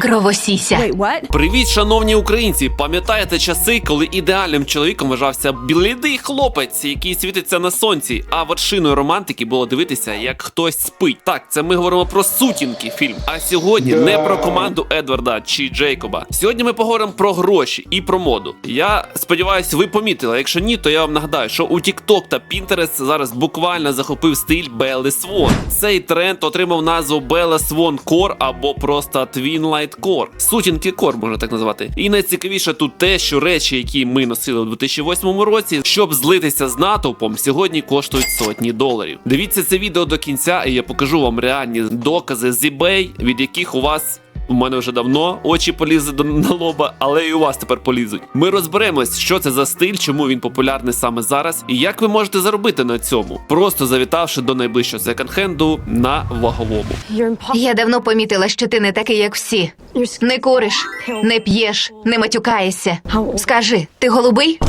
Кровосіся. Wait, what? Привіт, шановні українці! Пам'ятаєте часи, коли ідеальним чоловіком вважався блідий хлопець, який світиться на сонці, а вершиною романтики було дивитися, як хтось спить. Так, це ми говоримо про сутінки фільм. А сьогодні не про команду Едварда чи Джейкоба. Сьогодні ми поговоримо про гроші і про моду. Я сподіваюся, ви помітили. Якщо ні, то я вам нагадаю, що у TikTok та Pinterest зараз буквально захопив стиль Белли Свон. Цей тренд отримав назву Bella Swan Core або просто Twin Light Core. Сутінки Core можна так назвати. І найцікавіше тут те, що речі, які ми носили у 2008 році, щоб злитися з натовпом, сьогодні коштують сотні доларів. Дивіться це відео до кінця, і я покажу вам реальні докази з eBay, від яких у вас. У мене вже давно очі полізли до на лоба, але і у вас тепер полізуть. Ми розберемось, що це за стиль, чому він популярний саме зараз, і як ви можете заробити на цьому, просто завітавши до найближчого секонд-хенду на ваговому. Я давно помітила, що ти не такий, як всі. Не куриш, не п'єш, не матюкаєшся. Скажи, ти голубий?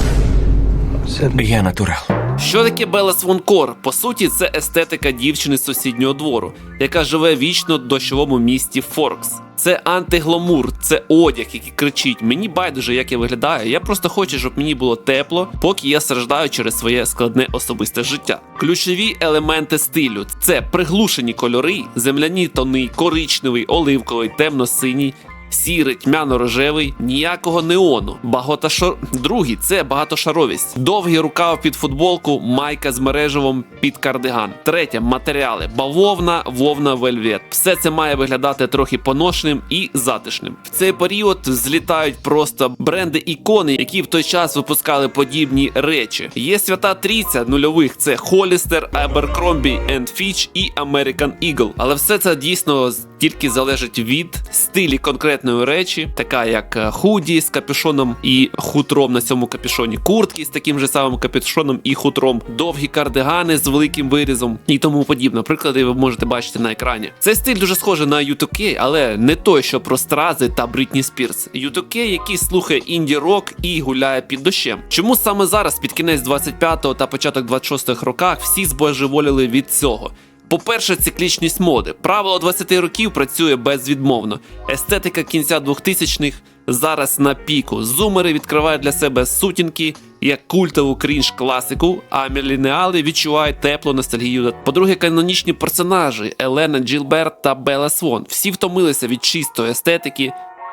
Я натурал. Що таке Белла Свонкор? По суті, це естетика дівчини з сусіднього двору, яка живе вічно в дощовому місті Форкс. Це антигламур, це одяг, який кричить: мені байдуже, як я виглядаю. Я просто хочу, щоб мені було тепло, поки я страждаю через своє складне особисте життя. Ключові елементи стилю це приглушені кольори, земляні тони, коричневий, оливковий, темно-синій. Сірий, тьмяно-рожевий, ніякого неону. Багатошар... Другий це багатошаровість. Довгий рукав під футболку, майка з мережевом під кардиган. Третє матеріали: бавовна, вовна, вельвет. Все це має виглядати трохи поношеним і затишним. В цей період злітають просто бренди ікони, які в той час випускали подібні речі. Є свята трійця нульових: це Hollister, Abercrombie Fitch і American Eagle. Але все це дійсно тільки залежить від стилі конкретної речі, така як е, худі з капюшоном і хутром на цьому капюшоні, куртки з таким же самим капюшоном і хутром, довгі кардигани з великим вирізом і тому подібне. Приклади ви можете бачити на екрані. Цей стиль дуже схожий на U2K, але не той, що про стрази та Брітні Спірс. U2K, який слухає інді рок і гуляє під дощем. Чому саме зараз, під кінець 25-го та початок 26-х роках, всі збожеволіли від цього? По-перше, циклічність моди. Правило 20 років працює безвідмовно. Естетика кінця 2000-х зараз на піку. Зумери відкривають для себе сутінки як культову крінж класику, а мілінеали відчувають теплу ностальгію. По-друге, канонічні персонажі Елена Джилберт та Белла Свон. Всі втомилися від чистої естетики.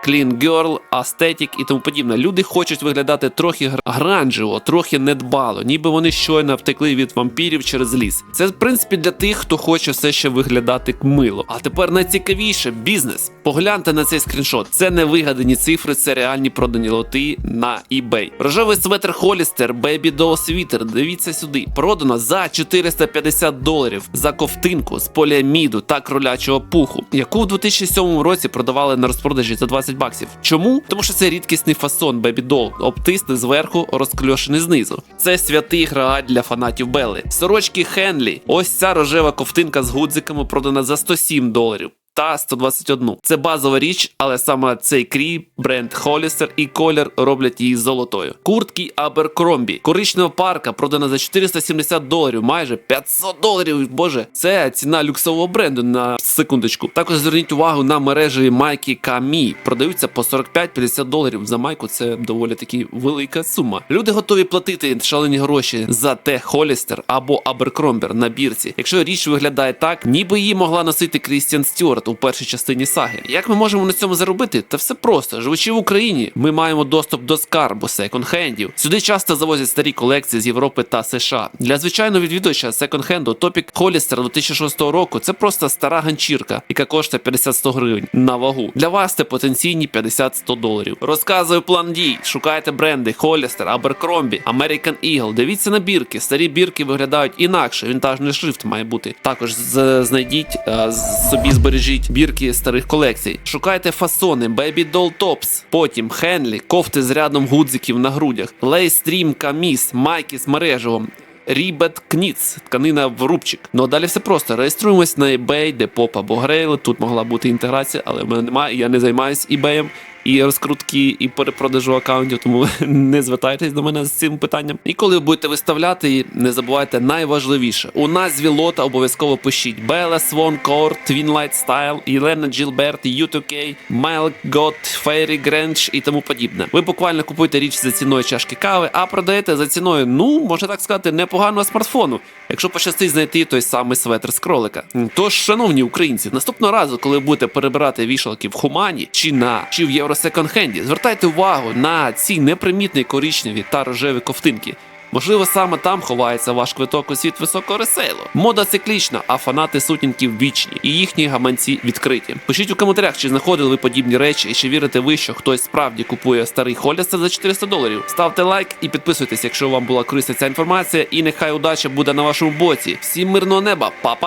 Clean Girl, Aesthetic і тому подібне. Люди хочуть виглядати трохи гр- гранжево, трохи недбало, ніби вони щойно втекли від вампірів через ліс. Це в принципі для тих, хто хоче все ще виглядати мило. А тепер найцікавіше бізнес. Погляньте на цей скріншот. Це не вигадані цифри, це реальні продані лоти на eBay. Рожевий светр Холістер, Baby Doll Sweater, Дивіться сюди. Продано за 450 доларів за ковтинку з поліаміду та кролячого пуху, яку в 2007 році продавали на розпродажі за 20 баксів. Чому? Тому що це рідкісний фасон Baby Doll, зверху, розкльошений знизу. Це святий грааль для фанатів Белли. Сорочки Хенлі. Ось ця рожева ковтинка з гудзиками продана за 107 доларів. Та 121. Це базова річ, але саме цей крій, бренд Hollister і колір роблять її золотою. Куртки Abercrombie. Коричнева парка продана за 470 доларів, майже 500 доларів. Боже, це ціна люксового бренду на секундочку. Також зверніть увагу на мережі майки Камі. Продаються по 45-50 доларів за майку. Це доволі таки велика сума. Люди готові платити шалені гроші за те Hollister або Abercrombie на бірці. Якщо річ виглядає так, ніби її могла носити Крістіан Стюарт у першій частині саги. Як ми можемо на цьому заробити? Та все просто. Живучи в Україні, ми маємо доступ до скарбу секонд-хендів. Сюди часто завозять старі колекції з Європи та США. Для звичайного відвідувача секонд-хенду топік Холістер 2006 року це просто стара ганчірка, яка коштує 50-100 гривень на вагу. Для вас це потенційні 50-100 доларів. Розказую план дій. Шукайте бренди Холістер, Abercrombie, American Eagle. Дивіться на бірки. Старі бірки виглядають інакше. Вінтажний шрифт має бути. Також знайдіть е, собі збережіть бірки старих колекцій. Шукайте фасони, Baby Doll Tops, потім Хенлі, кофти з рядом гудзиків на грудях, Лейстрім Каміс, майки з мережевом. Рібет Кніц, тканина в рубчик. Ну а далі все просто. Реєструємось на eBay, Depop або грейл. Тут могла бути інтеграція, але в мене немає, я не займаюся eBay. І розкрутки, і перепродажу аккаунтів, тому не звертайтесь до мене з цим питанням. І коли ви будете виставляти, не забувайте найважливіше. У назві лота обов'язково пишіть Бела, Свон, Кор, Twin Light Style, Єлена Джилберт, U2K, Мел Гот, Фейрі, Гренч і тому подібне. Ви буквально купуєте річ за ціною чашки кави, а продаєте за ціною, ну можна так сказати, непоганого смартфону. Якщо пощастить знайти той самий светр з кролика. Тож, шановні українці, наступного разу, коли будете перебирати вішалки в Хумані чи на чи в Євросеконд-хенді, звертайте увагу на ці непримітні коричневі та рожеві ковтинки. Можливо, саме там ховається ваш квиток у світ високого ресейлу. Мода циклічна, а фанати сутінків вічні, і їхні гаманці відкриті. Пишіть у коментарях, чи знаходили ви подібні речі, і чи вірите ви, що хтось справді купує старий Холістер за 400 доларів. Ставте лайк і підписуйтесь, якщо вам була корисна ця інформація. І нехай удача буде на вашому боці. Всім мирного неба, папа!